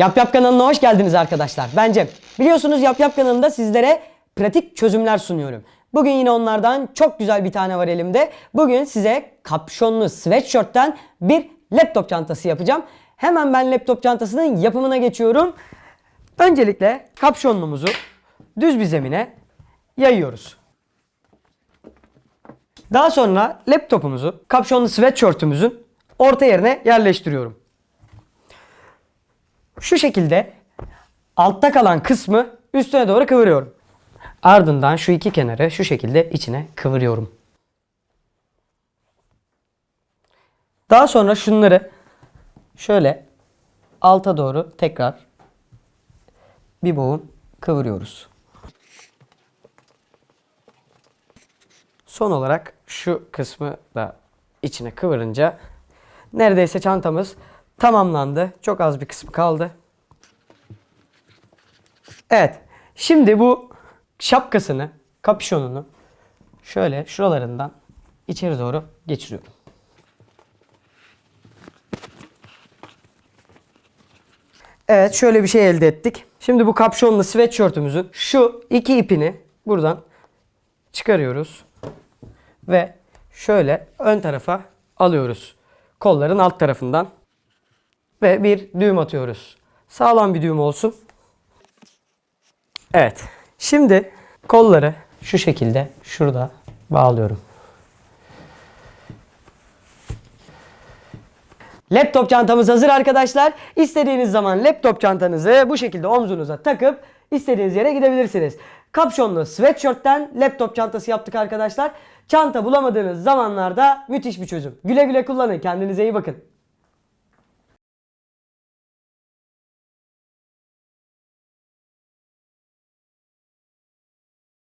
Yap Yap kanalına hoş geldiniz arkadaşlar. Ben Cem. Biliyorsunuz Yap Yap kanalında sizlere pratik çözümler sunuyorum. Bugün yine onlardan çok güzel bir tane var elimde. Bugün size kapşonlu sweatshirt'ten bir laptop çantası yapacağım. Hemen ben laptop çantasının yapımına geçiyorum. Öncelikle kapşonlumuzu düz bir zemine yayıyoruz. Daha sonra laptopumuzu kapşonlu sweatshirt'ümüzün orta yerine yerleştiriyorum. Şu şekilde altta kalan kısmı üstüne doğru kıvırıyorum. Ardından şu iki kenarı şu şekilde içine kıvırıyorum. Daha sonra şunları şöyle alta doğru tekrar bir boğum kıvırıyoruz. Son olarak şu kısmı da içine kıvırınca neredeyse çantamız tamamlandı. Çok az bir kısmı kaldı. Evet. Şimdi bu şapkasını, kapüşonunu şöyle şuralarından içeri doğru geçiriyorum. Evet şöyle bir şey elde ettik. Şimdi bu kapşonlu sweatshirtümüzün şu iki ipini buradan çıkarıyoruz. Ve şöyle ön tarafa alıyoruz. Kolların alt tarafından. Ve bir düğüm atıyoruz. Sağlam bir düğüm olsun. Evet. Şimdi kolları şu şekilde şurada bağlıyorum. Laptop çantamız hazır arkadaşlar. İstediğiniz zaman laptop çantanızı bu şekilde omzunuza takıp istediğiniz yere gidebilirsiniz. Kapşonlu sweatshirt'ten laptop çantası yaptık arkadaşlar. Çanta bulamadığınız zamanlarda müthiş bir çözüm. Güle güle kullanın. Kendinize iyi bakın.